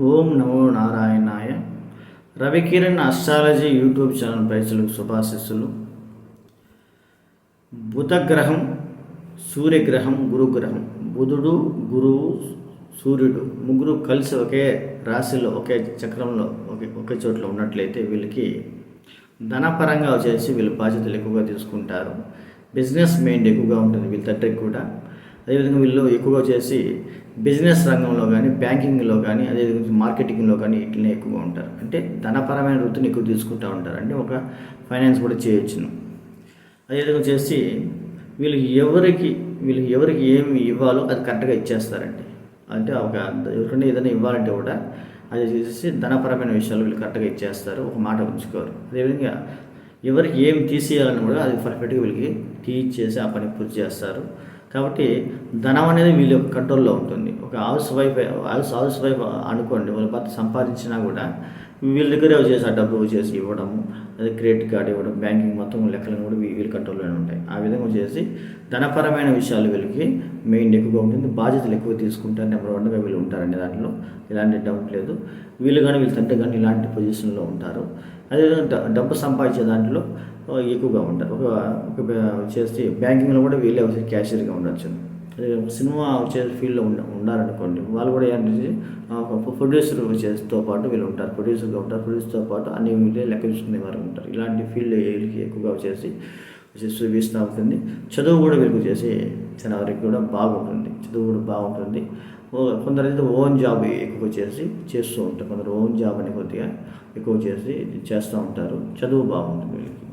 ఓం నమో నారాయణాయ. Ravikiran astrology YouTube channel ప్రజలకు శుభాశిస్సులు. బుధగ్రహం సూర్యగ్రహం గురుగ్రహం. బుధుడు గురువు సూర్యుడు ముగ్గురు కలిసి ఒకే రాశిలో ఒకే చక్రంలో ఒకే ఒకే చోట్ల ఉన్నట్లయితే వీళ్ళకి ధనపరంగా వచ్చేసి వీళ్ళు బాధ్యతలు ఎక్కువగా తీసుకుంటారు. బిజినెస్ మైండ్ ఎక్కువగా ఉంటుంది వీళ్ళ తండ్రికి కూడా. అదేవిధంగా వీళ్ళు ఎక్కువగా చేసి బిజినెస్ రంగంలో కానీ బ్యాంకింగ్లో కానీ అదేవిధంగా మార్కెటింగ్లో కానీ ఇట్లనే ఎక్కువగా ఉంటారు. అంటే ధనపరమైన వృత్తిని ఎక్కువ తీసుకుంటూ ఉంటారు అంటే ఒక ఫైనాన్స్ కూడా చేయొచ్చును. అదేవిధంగా చేసి వీళ్ళు ఎవరికి వీళ్ళకి ఎవరికి ఏమి ఇవ్వాలో అది కరెక్ట్గా ఇచ్చేస్తారండి. అంటే ఒక ఎవరికైనా ఏదైనా ఇవ్వాలంటే కూడా అది చేసేసి ధనపరమైన విషయాలు వీళ్ళు కరెక్ట్గా ఇచ్చేస్తారు. ఒక మాట ఉంచుకోరు. అదేవిధంగా ఎవరికి ఏం తీసేయాలని కూడా అది పర్ఫెక్ట్గా వీళ్ళకి తీయించేసి ఆ పని పూర్తి చేస్తారు. కాబట్టి ధనం అనేది వీళ్ళ యొక్క కంట్రోల్లో ఉంటుంది. ఒక house wife house house wife అనుకోండి వాళ్ళ భర్త సంపాదించినా కూడా వీళ్ళ దగ్గరే చేసి ఆ డబ్బు చేసి ఇవ్వడము అదే క్రెడిట్ కార్డ్ ఇవ్వడం బ్యాంకింగ్ మొత్తం లెక్కలను కూడా వీళ్ళ కంట్రోల్లోనే ఉంటాయి. ఆ విధంగా చేసి ధనపరమైన విషయాలు వీళ్ళకి మెయిన్ ఎక్కువగా ఉంటుంది. బాధ్యతలు ఎక్కువ తీసుకుంటారు. నెంబర్ వన్గా వీళ్ళు ఉంటారండి దాంట్లో. ఎలాంటి డౌట్ లేదు. వీళ్ళు కానీ వీళ్ళ తండ్రి కానీ ఇలాంటి పొజిషన్లో ఉంటారు. అదేవిధంగా డబ్బు సంపాదించే దాంట్లో ఎక్కువగా ఉంటారు ఒక ఒక వచ్చేసి బ్యాంకింగ్లో కూడా వీళ్ళే వచ్చి క్యాషియర్గా ఉండొచ్చు. సినిమా వచ్చే ఫీల్డ్లో ఉండ ఉండాలనుకోండి వాళ్ళు కూడా ఏంటంటే ఒక ప్రొడ్యూసర్ వచ్చేతో పాటు వీళ్ళు ఉంటారు. ప్రొడ్యూసర్గా ఉంటారు. ప్రొడ్యూసర్తో పాటు అన్ని వీళ్ళే లెక్క చూసుకునే వారు ఉంటారు. ఇలాంటి ఫీల్డ్ వీళ్ళకి ఎక్కువగా వచ్చేసి చూపిస్తూ ఉంటుంది. చదువు కూడా వీళ్ళకి వచ్చేసి చాలా వరకు కూడా బాగుంటుంది. చదువు కూడా బాగుంటుంది. కొందరు అయితే ఓన్ జాబ్ ఎక్కువ చేసి చేస్తూ ఉంటారు. కొందరు ఓన్ జాబ్ అని కొద్దిగా ఎక్కువ చేసి చేస్తూ ఉంటారు. చదువు బాగుంటుంది వీళ్ళకి.